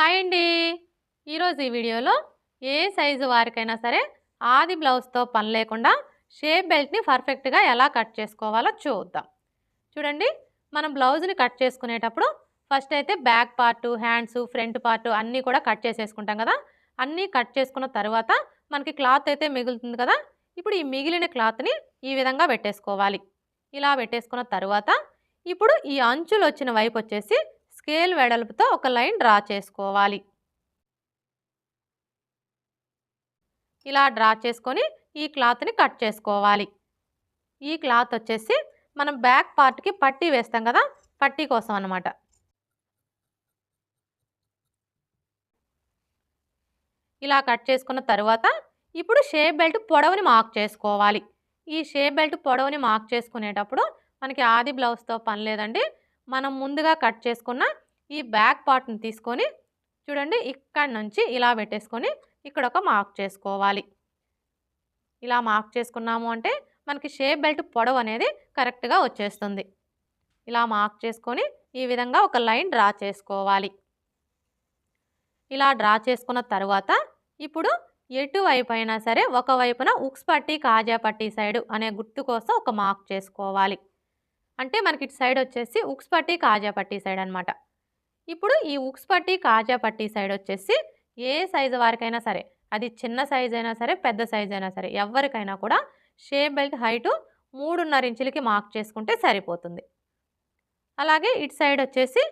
Hi అండి. ఈరోజు ఈ వీడియోలో ఏ సైజు వారికైనా సరే ఆది బ్లౌజ్తో పని లేకుండా షేప్ బెల్ట్ని పర్ఫెక్ట్గా ఎలా కట్ చేసుకోవాలో చూద్దాం. చూడండి మనం బ్లౌజ్ని కట్ చేసుకునేటప్పుడు ఫస్ట్ అయితే back part hands front part అన్నీ కూడా కట్ చేసేసుకుంటాం కదా. అన్నీ కట్ చేసుకున్న తర్వాత మనకి క్లాత్ అయితే మిగులుతుంది కదా. ఇప్పుడు ఈ మిగిలిన క్లాత్ని ఈ విధంగా పెట్టేసుకోవాలి. ఇలా పెట్టేసుకున్న తర్వాత ఇప్పుడు ఈ అంచులు వచ్చిన వైపు వచ్చేసి స్కేల్ వెడల్పుతో ఒక లైన్ డ్రా చేసుకోవాలి. ఇలా డ్రా చేసుకొని ఈ క్లాత్ని కట్ చేసుకోవాలి. ఈ క్లాత్ వచ్చేసి మనం బ్యాక్ పార్ట్కి పట్టీ వేస్తాం కదా పట్టీ కోసం అన్నమాట. ఇలా కట్ చేసుకున్న తర్వాత ఇప్పుడు షేప్ బెల్ట్ పొడవుని మార్క్ చేసుకోవాలి. ఈ షేప్ బెల్ట్ పొడవుని మార్క్ చేసుకునేటప్పుడు మనకి ఆది బ్లౌజ్తో పని లేదండి. మనం ముందుగా కట్ చేసుకున్న ఈ బ్యాక్ పార్ట్ని తీసుకొని చూడండి ఇక్కడ నుంచి ఇలా పెట్టేసుకొని ఇక్కడ ఒక మార్క్ చేసుకోవాలి. ఇలా మార్క్ చేసుకున్నాము అంటే మనకి షేప్ బెల్ట్ పొడవు అనేది కరెక్ట్గా వచ్చేస్తుంది. ఇలా మార్క్ చేసుకొని ఈ విధంగా ఒక లైన్ డ్రా చేసుకోవాలి. ఇలా డ్రా చేసుకున్న తర్వాత ఇప్పుడు ఎటువైపు అయినా సరే ఒకవైపున ఉక్స్ పట్టి కాజా పట్టి సైడ్ అనే గుర్తు కోసం ఒక మార్క్ చేసుకోవాలి. అంటే మనకి ఇటు సైడ్ వచ్చేసి ఉక్స్ పట్టి కాజా పట్టి సైడ్ అనమాట ఇప్పుడు ఈ ఉక్స్ పట్టి కాజా పట్టి సైడ్ వచ్చేసి ఏ సైజు వారికైనా సరే అది చిన్న సైజ్ అయినా సరే పెద్ద సైజ్ అయినా సరే ఎవరికైనా కూడా షేప్ బెల్ట్ హైటు మూడున్నర ఇంచులకి మార్క్ చేసుకుంటే సరిపోతుంది. అలాగే ఇటు సైడ్ వచ్చేసి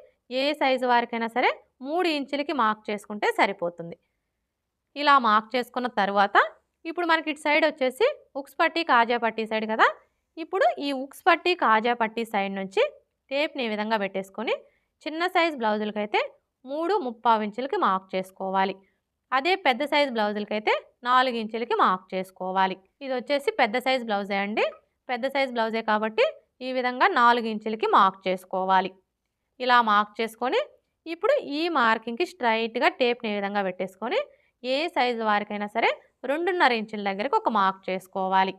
ఏ సైజు వారికైనా సరే మూడు ఇంచులకి మార్క్ చేసుకుంటే సరిపోతుంది. ఇలా మార్క్ చేసుకున్న తర్వాత ఇప్పుడు మనకి ఇటు సైడ్ వచ్చేసి ఉక్స్ పట్టి కాజా పట్టి సైడ్ కదా ఇప్పుడు ఈ ఉక్స్ పట్టి కాజా పట్టి సైడ్ నుంచి టేప్ని ఈ విధంగా పెట్టేసుకొని చిన్న సైజ్ బ్లౌజులకి అయితే మూడు ముప్పావు ఇంచులకి మార్క్ చేసుకోవాలి. అదే పెద్ద సైజ్ బ్లౌజులకి అయితే నాలుగు ఇంచులకి మార్క్ చేసుకోవాలి. ఇది వచ్చేసి పెద్ద సైజ్ బ్లౌజే అండి. పెద్ద సైజ్ బ్లౌజే కాబట్టి ఈ విధంగా నాలుగు ఇంచులకి మార్క్ చేసుకోవాలి. ఇలా మార్క్ చేసుకొని ఇప్పుడు ఈ మార్కింగ్కి స్ట్రైట్గా టేప్ని ఈ విధంగా పెట్టేసుకొని ఏ సైజు వారికైనా సరే రెండున్నర ఇంచుల దగ్గరికి ఒక మార్క్ చేసుకోవాలి.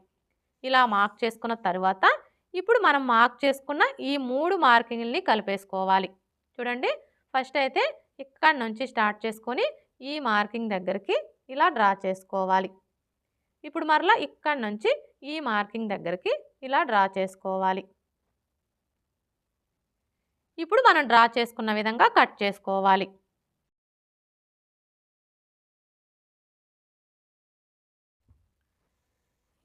ఇలా మార్క్ చేసుకున్న తర్వాత ఇప్పుడు మనం మార్క్ చేసుకున్న ఈ మూడు మార్కింగ్ని కలిపేసుకోవాలి. చూడండి ఫస్ట్ అయితే ఇక్కడ నుంచి స్టార్ట్ చేసుకొని ఈ మార్కింగ్ దగ్గరికి ఇలా డ్రా చేసుకోవాలి. ఇప్పుడు మరలా ఇక్కడ నుంచి ఈ మార్కింగ్ దగ్గరికి ఇలా డ్రా చేసుకోవాలి. ఇప్పుడు మనం డ్రా చేసుకున్న విధంగా కట్ చేసుకోవాలి.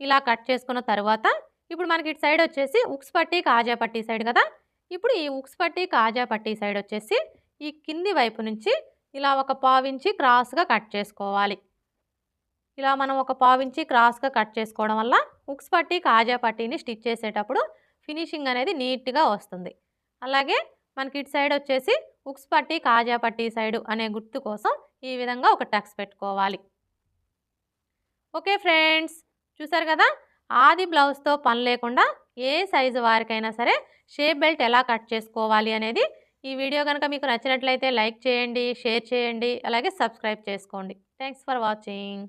ఇలా కట్ చేసుకున్న తర్వాత ఇప్పుడు మనకి ఇటు సైడ్ వచ్చేసి ఉక్స్ పట్టి కాజా పట్టి సైడ్ కదా? ఇప్పుడు ఈ ఉక్స్ పట్టి కాజా పట్టి సైడ్ వచ్చేసి ఈ కింది వైపు నుంచి ఇలా ఒక పావించి క్రాస్గా కట్ చేసుకోవాలి. ఇలా మనం ఒక పావించి క్రాస్గా కట్ చేసుకోవడం వల్ల ఉక్స్ పట్టి కాజా పట్టీని స్టిచ్ చేసేటప్పుడు ఫినిషింగ్ అనేది నీట్గా వస్తుంది. అలాగే మనకి ఇటు సైడ్ వచ్చేసి ఉక్స్ పట్టి కాజా పట్టి సైడు అనే గుర్తు కోసం ఈ విధంగా ఒక టక్స్ పెట్టుకోవాలి. ఓకే ఫ్రెండ్స్ చూసారు కదా? ఆది బ్లౌజ్తో పని లేకుండా ఏ సైజు వారికైనా సరే షేప్ బెల్ట్ ఎలా కట్ చేసుకోవాలి అనేది ఈ వీడియో కనుక మీకు నచ్చినట్లయితే లైక్ చేయండి షేర్ చేయండి అలాగే సబ్స్క్రైబ్ చేసుకోండి. Thanks for watching.